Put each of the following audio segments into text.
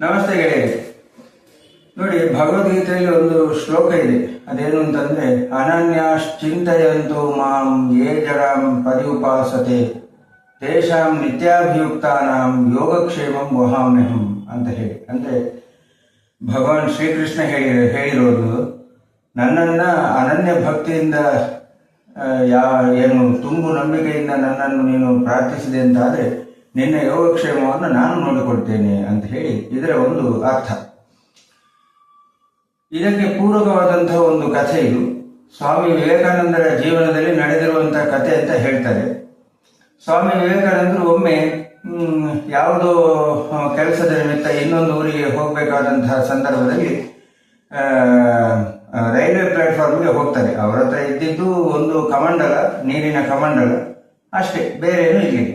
ನಮಸ್ತೆ ಗೆಳೆಯರೆ. ನೋಡಿ, ಭಗವದ್ಗೀತೆಯಲ್ಲಿ ಒಂದು ಶ್ಲೋಕ ಇದೆ. ಅದೇನು ಅಂತಂದ್ರೆ, ಅನನ್ಯಾಶ್ಚಿಂತೆಯಂತು ಮಾಂ ಯೇ ಜರಾಂ ಪರಿಉಪಾಸತೆ ತೇಷಾಂ ನಿತ್ಯಾಭಿಯುಕ್ತಾನಾಂ ಯೋಗಕ್ಷೇಮಂ ವಹಾಮ್ಯಹಂ ಅಂತ ಹೇಳಿ. ಅಂದ್ರೆ, ಭಗವಾನ್ ಶ್ರೀಕೃಷ್ಣ ಹೇಳಿ, ಹೇಳಿರೋದು, ನನ್ನನ್ನ ಅನನ್ಯ ಭಕ್ತಿಯಿಂದ ಯಾ, ಏನು, ತುಂಬು ನಂಬಿಕೆಯಿಂದ ನನ್ನನ್ನು ನೀನು ಪ್ರಾರ್ಥಿಸಿದೆ ಅಂತಾದ್ರೆ ನಿನ್ನ ಯೋಗಕ್ಷೇಮವನ್ನು ನಾನು ನೋಡಿಕೊಳ್ತೇನೆ ಅಂತ ಹೇಳಿ ಇದರ ಒಂದು ಅರ್ಥ. ಇದಕ್ಕೆ ಪೂರಕವಾದಂತಹ ಒಂದು ಕಥೆ ಇದು. ಸ್ವಾಮಿ ವಿವೇಕಾನಂದರ ಜೀವನದಲ್ಲಿ ನಡೆದಿರುವಂತಹ ಕಥೆ ಅಂತ ಹೇಳ್ತಾರೆ. ಸ್ವಾಮಿ ವಿವೇಕಾನಂದರು ಒಮ್ಮೆ ಯಾವುದೋ ಕೆಲಸದ ನಿಮಿತ್ತ ಇನ್ನೊಂದು ಊರಿಗೆ ಹೋಗಬೇಕಾದಂತಹ ಸಂದರ್ಭದಲ್ಲಿ ರೈಲ್ವೆ ಪ್ಲಾಟ್ಫಾರ್ಮ್ಗೆ ಹೋಗ್ತಾರೆ. ಅವರ ಹತ್ರ ಇದ್ದಿದ್ದು ಒಂದು ಕಮಂಡಲ, ನೀರಿನ ಕಮಂಡಲ, ಅಷ್ಟೇ, ಬೇರೆ ಏನು ಇರಲಿಲ್ಲ.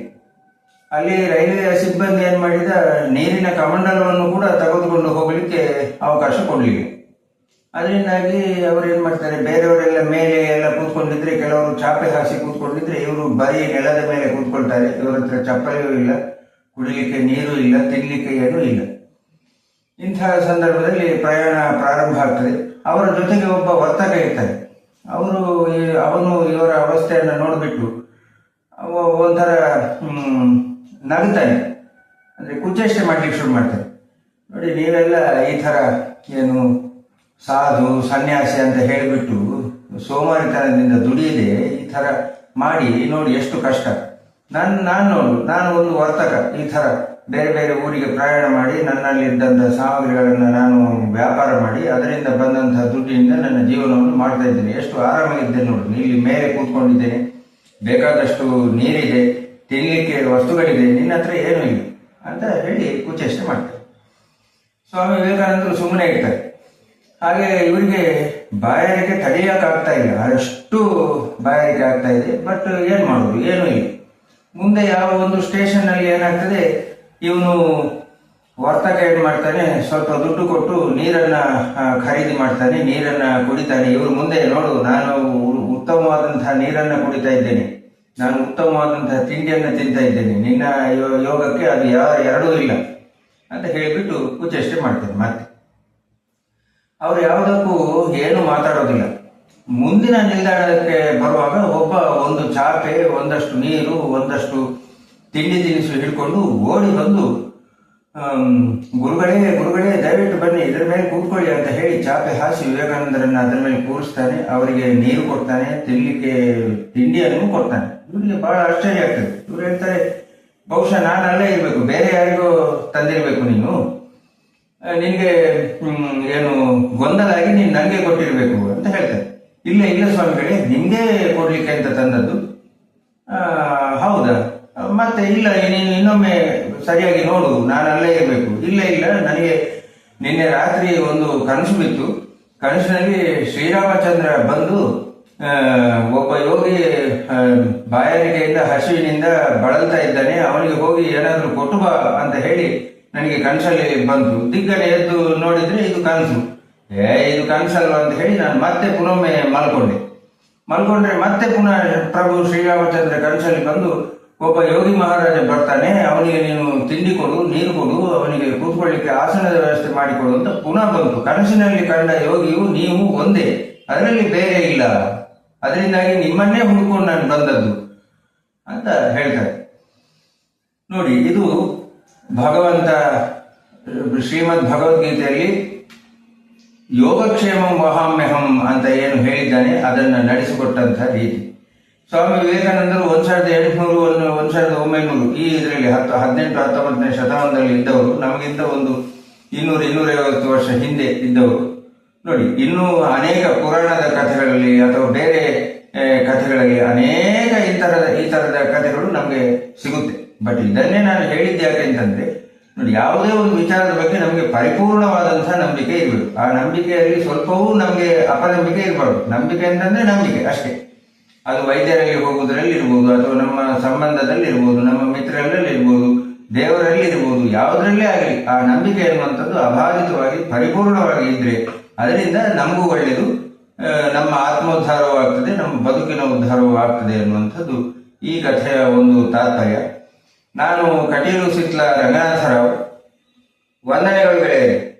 ಅಲ್ಲಿ ರೈಲ್ವೆ ಸಿಬ್ಬಂದಿ ಏನ್ ಮಾಡಿದ? ನೀರಿನ ಕಮಂಡಲವನ್ನು ಕೂಡ ತೆಗೆದುಕೊಂಡು ಹೋಗಲಿಕ್ಕೆ ಅವಕಾಶ ಕೊಡಲಿಲ್ಲ ಅದರಿಂದಾಗಿ ಅವರು ಏನ್ ಮಾಡ್ತಾರೆ? ಬೇರೆಯವರೆಲ್ಲ ಮೇಲೆ ಎಲ್ಲ ಕೂತ್ಕೊಂಡಿದ್ರೆ, ಕೆಲವರು ಚಾಪೆ ಹಾಸಿ ಕೂತ್ಕೊಂಡಿದ್ರೆ, ಇವರು ಬರೀ ನೆಲದ ಮೇಲೆ ಕೂತ್ಕೊಳ್ತಾರೆ. ಇವರ ಹತ್ರ ಚಪ್ಪಲಿಯೂ ಇಲ್ಲ, ಕುಡಿಲಿಕ್ಕೆ ನೀರು ಇಲ್ಲ ತಿನ್ನಲಿಕ್ಕೆ ಏನೂ ಇಲ್ಲ. ಇಂತಹ ಸಂದರ್ಭದಲ್ಲಿ ಪ್ರಯಾಣ ಪ್ರಾರಂಭ ಆಗ್ತದೆ. ಅವರ ಜೊತೆಗೆ ಒಬ್ಬ ವರ್ತಕ ಇರ್ತಾರೆ. ಅವರು ಅವನು ಇವರ ಅವಸ್ಥೆಯನ್ನು ನೋಡಿಬಿಟ್ಟು ಒಂಥರ ನಗ್ತಾನೆ ಅಂದ್ರೆ ಕುಚೇಷ್ಟೆ ಮಾಡ್ಲಿಕ್ಕೆ ಶುರು ಮಾಡ್ತಾರೆ. ನೋಡಿ, ನೀವೆಲ್ಲ ಈ ತರ ಏನು ಸಾಧು, ಸನ್ಯಾಸಿ ಅಂತ ಹೇಳಿಬಿಟ್ಟು ಸೋಮಾರಿತನದಿಂದ ದುಡಿಯದೆ ಈ ತರ ಮಾಡಿ, ನೋಡಿ ಎಷ್ಟು ಕಷ್ಟ. ನಾನು ನಾನು ನೋಡು, ನಾನು ಒಂದು ವರ್ತಕ, ಈ ತರ ಬೇರೆ ಬೇರೆ ಊರಿಗೆ ಪ್ರಯಾಣ ಮಾಡಿ ನನ್ನಲ್ಲಿ ಇದ್ದಂಥ ಸಾಮಗ್ರಿಗಳನ್ನು ನಾನು ವ್ಯಾಪಾರ ಮಾಡಿ, ಅದರಿಂದ ಬಂದಂತಹ ದುಡ್ಡಿನಿಂದ ನನ್ನ ಜೀವನವನ್ನು ಮಾಡ್ತಾ ಇದ್ದೇನೆ. ಎಷ್ಟು ಆರಾಮಾಗಿದ್ದೇನೆ ನೋಡಿ. ಇಲ್ಲಿ ಮೇಲೆ ಕೂತ್ಕೊಂಡಿದ್ದೇನೆ. ಬೇಕಾದಷ್ಟು ನೀರಿದೆ. ತಿನ್ಲಿಕ್ಕೆ ವಸ್ತುಗಳಿದೆ, ನಿನ್ನ ಹತ್ರ ಏನೂ ಇಲ್ಲ ಅಂತ ಹೇಳಿ ಕುಚೇಷ್ಟೆ ಮಾಡ್ತಾರೆ. ಸ್ವಾಮಿ ವಿವೇಕಾನಂದರು ಸುಮ್ಮನೆ ಇರ್ತಾರೆ. ಹಾಗೆ ಇವರಿಗೆ ಬಾಯಾರಿಕೆ ತಡೆಯೋಕ್ಕಾಗ್ತಾ ಇಲ್ಲ. ಅಷ್ಟು ಬಾಯಾರಿಕೆ ಆಗ್ತಾ ಇದೆ, ಬಟ್ ಏನು ಮಾಡೋದು, ಏನೂ ಇಲ್ಲ. ಮುಂದೆ ಯಾವ ಒಂದು ಸ್ಟೇಷನ್ ಅಲ್ಲಿ ಏನಾಗ್ತದೆ, ಇವನು ವರ್ತಕ ಏನ್ ಮಾಡ್ತಾನೆ, ಸ್ವಲ್ಪ ದುಡ್ಡು ಕೊಟ್ಟು ನೀರನ್ನ ಖರೀದಿ ಮಾಡ್ತಾನೆ, ನೀರನ್ನ ಕುಡಿತಾನೆ. ಇವರು ಮುಂದೆ ನೋಡು, ನಾನು ಉತ್ತಮವಾದಂತಹ ನೀರನ್ನ ಕುಡಿತಾ ಇದ್ದೇನೆ. ನಾನು ಉತ್ತಮವಾದಂತಹ ತಿಂಡಿಯನ್ನು ತಿಂತಾ ಇದ್ದೇನೆ. ನಿನ್ನ ಯೋಗಕ್ಕೆ ಅದು ಯಾ, ಎರಡೂ ಇಲ್ಲ ಅಂತ ಹೇಳಿಬಿಟ್ಟು ಕುಚೇಷ್ಟೆ ಮಾಡ್ತೇನೆ ಮತ್ತೆ. ಅವ್ರು ಯಾವುದಕ್ಕೂ ಏನು ಮಾತಾಡೋದಿಲ್ಲ. ಮುಂದಿನ ನಿಲ್ದಾಣಕ್ಕೆ ಬರುವಾಗ ಒಬ್ಬ ಒಂದು ಚಾಪೆ, ಒಂದಷ್ಟು ನೀರು, ಒಂದಷ್ಟು ತಿಂಡಿ ತಿನಿಸು ಹಿಡ್ಕೊಂಡು ಓಡಿ ಬಂದು ಗುರುಗಳೇ ಗುರುಗಳೇ, ದಯವಿಟ್ಟು ಬನ್ನಿ, ಇದರ ಮೇಲೆ ಕೂತ್ಕೊಳ್ಳಿ ಅಂತ ಹೇಳಿ ಚಾಪೆ ಹಾಸಿ ವಿವೇಕಾನಂದರನ್ನ ಅದರ ಮೇಲೆ ಕೂರಿಸ್ತಾನೆ. ಅವರಿಗೆ ನೀರು ಕೊಡ್ತಾನೆ ತಿನ್ನಲಿಕ್ಕೆ ತಿಂಡಿಯನ್ನು ಕೊಡ್ತಾನೆ. ಇವರಿಗೆ ಬಹಳ ಆಶ್ಚರ್ಯ ಆಗ್ತದೆ. ಇವ್ರು ಹೇಳ್ತಾರೆ, ಬಹುಶಃ ನಾನು ಅಲ್ಲೇ ಇರಬೇಕು, ಬೇರೆ ಯಾರಿಗೂ ತಂದಿರಬೇಕು ನೀನು. ನಿನಗೆ ಏನು ಗೊಂದಲ ಆಗಿ ನೀನು ನನಗೆ ಕೊಟ್ಟಿರಬೇಕು ಅಂತ ಹೇಳ್ತಾರೆ. ಇಲ್ಲ ಇಲ್ಲ ಸ್ವಾಮಿಗಳೇ ನಿಮಗೆ ಕೊಡ್ಲಿಕ್ಕೆ ಅಂತ ತಂದದ್ದು. ಹೌದಾ? ಮತ್ತೆ ಇಲ್ಲ ನೀನು ಇನ್ನೊಮ್ಮೆ ಸರಿಯಾಗಿ ನೋಡು, ನಾನು ಅಲ್ಲೇ ಇರಬೇಕು. ಇಲ್ಲ ಇಲ್ಲ, ನನಗೆ ನಿನ್ನೆ ರಾತ್ರಿ ಒಂದು ಕನಸು ಬಿತ್ತು. ಕನಸಿನಲ್ಲಿ ಶ್ರೀರಾಮಚಂದ್ರ ಬಂದು ಒಬ್ಬ ಯೋಗಿ ಬಾಯಾರಿಕೆಯಿಂದ ಹಸಿವಿನಿಂದ ಬಳಲ್ತಾ ಇದ್ದಾನೆ. ಅವನಿಗೆ ಹೋಗಿ ಏನಾದರೂ ಕೊಟ್ಟು ಬಾ ಅಂತ ಹೇಳಿ ನನಗೆ ಕನಸಲ್ಲಿ ಬಂತು. ದಿಗ್ಗನೆ ಎದ್ದು ನೋಡಿದ್ರೆ ಇದು ಕನಸು. ಏ, ಇದು ಕನಸಲ್ವ ಅಂತ ಹೇಳಿ ನಾನು ಮತ್ತೆ ಪುನೊಮ್ಮೆ ಮಲ್ಕೊಂಡೆ. ಮಲ್ಕೊಂಡ್ರೆ ಮತ್ತೆ ಪುನಃ ಪ್ರಭು ಶ್ರೀರಾಮಚಂದ್ರ ಕನಸಲ್ಲಿ ಬಂದು ಒಬ್ಬ ಯೋಗಿ ಮಹಾರಾಜ ಬರ್ತಾನೆ. ಅವನಿಗೆ ನೀನು ತಿಂಡಿ ಕೊಡು, ನೀರು ಕೊಡು, ಅವನಿಗೆ ಕೂತ್ಕೊಳ್ಳಿಕ್ಕೆ ಆಸನದ ವ್ಯವಸ್ಥೆ ಮಾಡಿಕೊಡು ಅಂತ ಪುನಃ ಬಂತು. ಕನಸಿನಲ್ಲಿ ಕಂಡ ಯೋಗಿಯು ನೀವು ಒಂದೇ. ಅದರಲ್ಲಿ ಬೇರೆ ಇಲ್ಲ. ಅದರಿಂದಾಗಿ ನಿಮ್ಮನ್ನೇ ಹುಡುಕೊಂಡು ನಾನು ಬಂದದ್ದು ಅಂತ ಹೇಳ್ತಾರೆ. ನೋಡಿ, ಇದು ಭಗವಂತ ಶ್ರೀಮದ್ ಭಗವದ್ಗೀತೆಯಲ್ಲಿ ಯೋಗಕ್ಷೇಮಂ ವಹಾಮ್ಯಹಂ ಅಂತ ಏನು ಹೇಳಿದ್ದಾನೆ, ಅದನ್ನು ನಡೆಸಿಕೊಟ್ಟಂತಹ ರೀತಿ. ಸ್ವಾಮಿ ವಿವೇಕಾನಂದರು ಒಂದ್ ಸಾವಿರದ ಎಂಟುನೂರು ಒಂದು, ಒಂದ್ ಸಾವಿರದ ಒಂಬೈನೂರು, ಈ ಇದರಲ್ಲಿ ಹತ್ತು, ಹದಿನೆಂಟು, ಹತ್ತೊಂಬತ್ತನೇ ಶತಮಾನದಲ್ಲಿ ಇದ್ದವರು, ನಮಗಿಂತ ಒಂದು ಇನ್ನೂರು ಇನ್ನೂರೈವತ್ತು ವರ್ಷ ಹಿಂದೆ ಇದ್ದವರು. ನೋಡಿ, ಇನ್ನೂ ಅನೇಕ ಪುರಾಣದ ಕಥೆಗಳಲ್ಲಿ ಅಥವಾ ಬೇರೆ ಕಥೆಗಳಲ್ಲಿ ಅನೇಕ ಈ ತರದ ಈ ತರದ ಕಥೆಗಳು ನಮಗೆ ಸಿಗುತ್ತೆ. ಬಟ್ ಇದನ್ನೇ ನಾನು ಹೇಳಿದ್ದೆ ಯಾಕೆ ಅಂತಂದ್ರೆ, ನೋಡಿ, ಯಾವುದೇ ಒಂದು ವಿಚಾರದ ಬಗ್ಗೆ ನಮಗೆ ಪರಿಪೂರ್ಣವಾದಂತಹ ನಂಬಿಕೆ ಇರಬೇಕು. ಆ ನಂಬಿಕೆಯಲ್ಲಿ ಸ್ವಲ್ಪವೂ ನಮಗೆ ಅಪನಂಬಿಕೆ ಇರಬಾರ್ದು. ನಂಬಿಕೆ ಅಂತಂದ್ರೆ ನಂಬಿಕೆ, ಅಷ್ಟೇ. ಅದು ವೈದ್ಯರಲ್ಲಿ ಹೋಗುವುದರಲ್ಲಿ ಇರ್ಬೋದು, ಅಥವಾ ನಮ್ಮ ಸಂಬಂಧದಲ್ಲಿ ಇರ್ಬೋದು, ನಮ್ಮ ಮಿತ್ರರಲ್ಲಿ ಇರ್ಬೋದು, ದೇವರಲ್ಲಿ ಇರ್ಬೋದು, ಯಾವುದರಲ್ಲೇ ಆಗಲಿ, ಆ ನಂಬಿಕೆ ಎನ್ನುವಂಥದ್ದು ಅಭಾವಿತವಾಗಿ, ಪರಿಪೂರ್ಣವಾಗಿ ಇದ್ರೆ ಅದರಿಂದ ನಮಗೂ ಒಳ್ಳೆಯದು. ನಮ್ಮ ಆತ್ಮೋದ್ಧಾರವೂ ಆಗ್ತದೆ ನಮ್ಮ ಬದುಕಿನ ಉದ್ಧಾರವೂ ಆಗ್ತದೆ ಅನ್ನುವಂಥದ್ದು ಈ ಕಥೆಯ ಒಂದು ತಾತ್ಪರ್ಯ. ನಾನು ಕಟೀಲು ಸಿಟ್ಲ ರಂಗನಾಥರಾವ್ ವಂದನೆಗಳು ಗೆಳೆಯರೆ.